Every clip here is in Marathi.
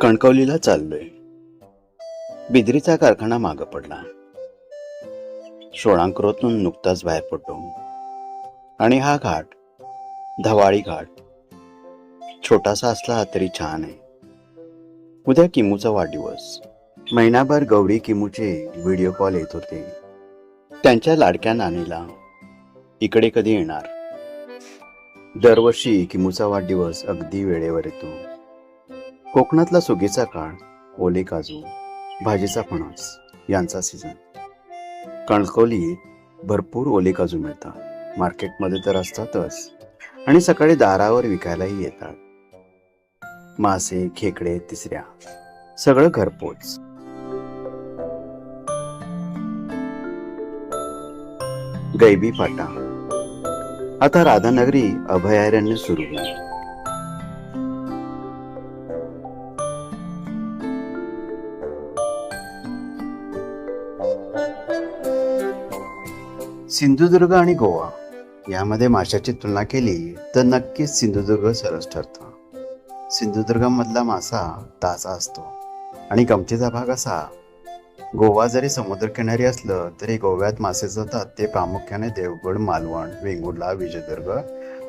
कणकवलीला चाललोय. बिद्रीचा कारखाना मागं पडला. शोळांकुरोतून नुकताच बाहेर पडतो आणि हा घाट धवाळी घाट छोटासा असला तरी छान आहे. उद्या किमूचा वाढदिवस. महिनाभर गौरी किमूचे व्हिडिओ कॉल येत होते. त्यांच्या लाडक्या नानीला इकडे कधी येणार? दरवर्षी किमूचा वाढदिवस अगदी वेळेवर येतो. कोकणातला सुगीचा काळ ओले काजू भाजीचा फणस यांचा सीझन कणकवली भरपूर ओले काजू मिळतात. मार्केटमध्ये तर असतातच. आणि सकाळी दारावर विकायलाही येतात. मासे खेकडे तिसऱ्या सगळं घरपोच. गैबी फाटा. आता राधानगरी अभयारण्य सुरू होईल. सिंधुदुर्ग आणि गोवा यामध्ये माशाची तुलना केली तर नक्कीच सिंधुदुर्ग सरस ठरतं. सिंधुदुर्गमधला मासा ताजा असतो आणि गमतीचा भाग असा. गोवा जरी समुद्रकिनारी असलं तरी गोव्यात मासे जातात ते प्रामुख्याने देवगड मालवण वेंगुर्ला विजयदुर्ग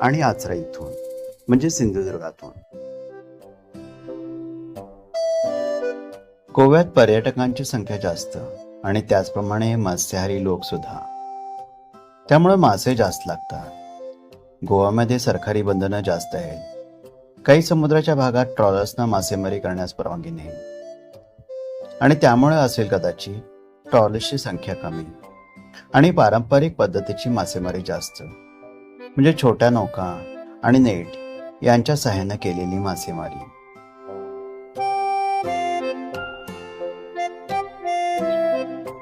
आणि आचरा इथून म्हणजे सिंधुदुर्गातून. गोव्यात पर्यटकांची संख्या जास्त आणि त्याचप्रमाणे मत्स्याहारी लोक सुद्धा. त्यामुळे मासे जास्त लागतात. गोव्यामध्ये सरकारी बंधनं जास्त आहेत. काही समुद्राच्या भागात ट्रॉलर्सना मासेमारी करण्यास परवानगी नाही. आणि त्यामुळे असेल कदाचित ट्रॉलर्सची संख्या कमी. आणि पारंपरिक पद्धतीची मासेमारी जास्त. म्हणजे छोट्या नौका आणि नेट यांच्या सहाय्यानं केलेली मासेमारी.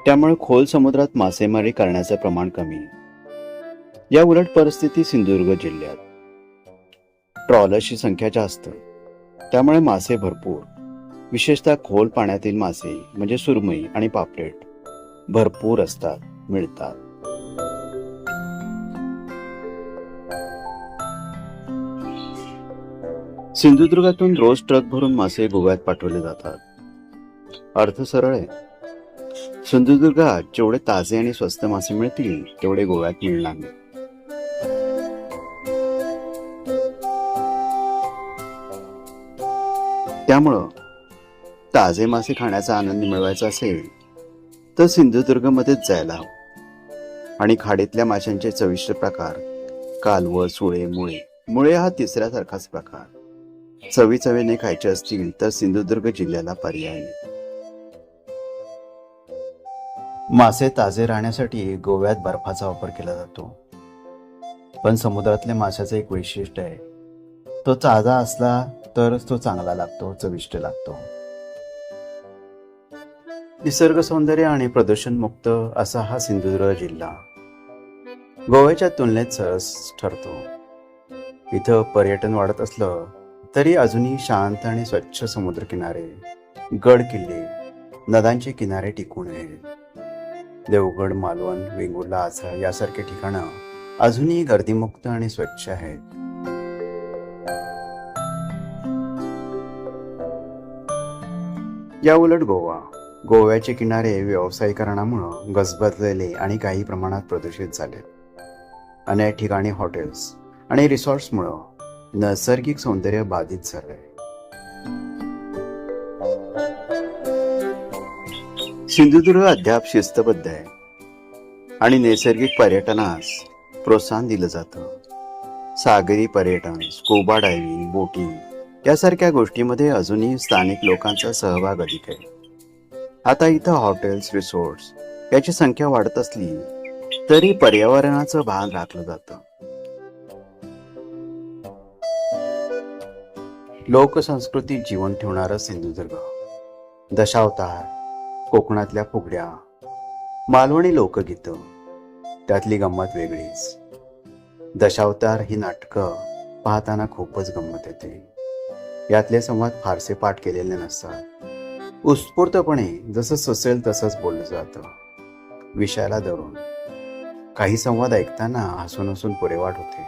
त्यामुळे खोल समुद्रात मासेमारी करण्याचं प्रमाण कमी. या उलट परिस्थिती सिंधुदुर्ग जिल्ह्यात. ट्रॉलर्सची संख्या जास्त. त्यामुळे मासे भरपूर. विशेषतः खोल पाण्यातील मासे म्हणजे सुरमई आणि पापलेट भरपूर असतात मिळतात. सिंधुदुर्गातून रोज ट्रक भरून मासे गोव्यात पाठवले जातात. अर्थ सरळ आहे. सिंधुदुर्गात जेवढे ताजे आणि स्वस्त मासे मिळतील तेवढे गोव्यात मिळणार नाही. त्यामुळं ताजे मासे खाण्याचा आनंद मिळवायचा असेल तर सिंधुदुर्गमध्येच जायला हवं. आणि खाडीतल्या माशांचे चविष्ट प्रकार कालवं सुळे मुळे मुळे हा तिसऱ्यासारखाच प्रकार. चवी चवीने खायचे असतील तर सिंधुदुर्ग जिल्ह्याला पर्याय मासे ताजे राहण्यासाठी गोव्यात बर्फाचा वापर केला जातो. पण समुद्रातल्या माशाचं एक वैशिष्ट्य आहे तो ताजा असला तरच तो चांगला लागतो चविष्ट लागतो. निसर्ग सौंदर्य आणि प्रदूषण मुक्त असा हा सिंधुदुर्ग जिल्हा. गोव्याच्या तुलनेत सरस ठरतो. इथं पर्यटन वाढत असलं तरी अजूनही शांत आणि स्वच्छ समुद्रकिनारे गड किल्ले नद्यांचे किनारे टिकून आहेत. देवगड मालवण वेंगुर्ला आचरा यासारखे ठिकाणं अजूनही गर्दीमुक्त आणि स्वच्छ आहेत. या उलट गोवा गोव्याचे किनारे व्यावसायिकरणामुळं गजबजलेले आणि काही प्रमाणात प्रदूषित झाले. अनेक ठिकाणी हॉटेल्स आणि रिसॉर्ट्समुळं नैसर्गिक सौंदर्य बाधित झालंय. सिंधुदुर्ग अद्याप शिस्तबद्ध आहे आणि नैसर्गिक पर्यटनास प्रोत्साहन दिलं जातं. सागरी पर्यटन स्कूबा डायव्हिंग बोटिंग यासारख्या गोष्टीमध्ये अजूनही स्थानिक लोकांचा सहभाग अधिक आहे. आता इथं हॉटेल्स रिसोर्ट्स याची संख्या वाढत असली तरी पर्यावरणाचं भान राखलं जातं. लोकसंस्कृती जीवन ठेवणारं सिंधुदुर्ग. दशावतार कोकणातल्या फुगड्या मालवणी लोकगीतं त्यातली गंमत वेगळीच. दशावतार ही नाटकं पाहताना खूपच गंमत येते. यातले संवाद फारसे पाठ केलेले नसतात. उत्स्फूर्तपणे जसं सुचेल तसंच बोललं जातं. विषयाला धरून. काही संवाद ऐकताना हसून हसून पुरेवाट होते.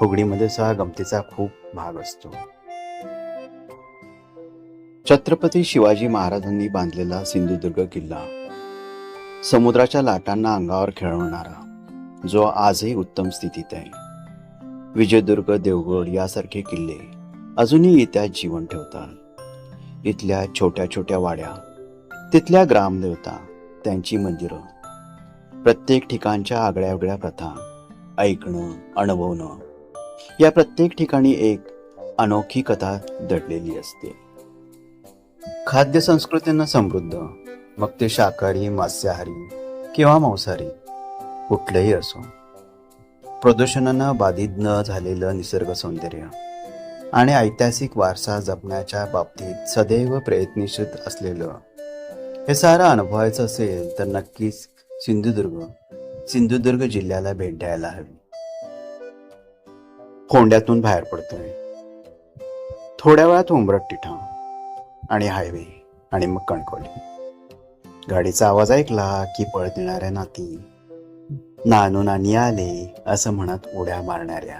फुगडीमध्ये सहा गमतीचा खूप भाग असतो. छत्रपती शिवाजी महाराजांनी बांधलेला सिंधुदुर्ग किल्ला समुद्राच्या लाटांना अंगावर खेळवणारा जो आजही उत्तम स्थितीत आहे. विजयदुर्ग देवगड यासारखे किल्ले अजूनही इतिहास जीवन ठेवतात. इथल्या छोट्या छोट्या वाड्या तिथल्या ग्रामदेवता त्यांची मंदिरं प्रत्येक ठिकाणच्या आगळ्या वेगळ्या प्रथा ऐकणं अनुभवणं या प्रत्येक ठिकाणी एक अनोखी कथा दडलेली असते. खाद्य संस्कृतींना समृद्ध मग ते शाकाहारी मांसाहारी किंवा मांसाहारी कुठलंही असो. प्रदूषणानं बाधित न झालेलं निसर्ग सौंदर्य आणि ऐतिहासिक वारसा जपण्याच्या बाबतीत सदैव प्रयत्नशील असलेलं हे सारं अनुभवायचं असेल तर नक्कीच सिंधुदुर्ग सिंधुदुर्ग जिल्ह्याला भेट द्यायला हवी. कोंड्यातून बाहेर पडतोय. थोड्या वेळात उंबरट तिठा आणि हायवे आणि मग कणकोली गाडीचा आवाज ऐकला की पळ देणाऱ्या नाती नानू नानी आले असं म्हणत उड्या मारणाऱ्या.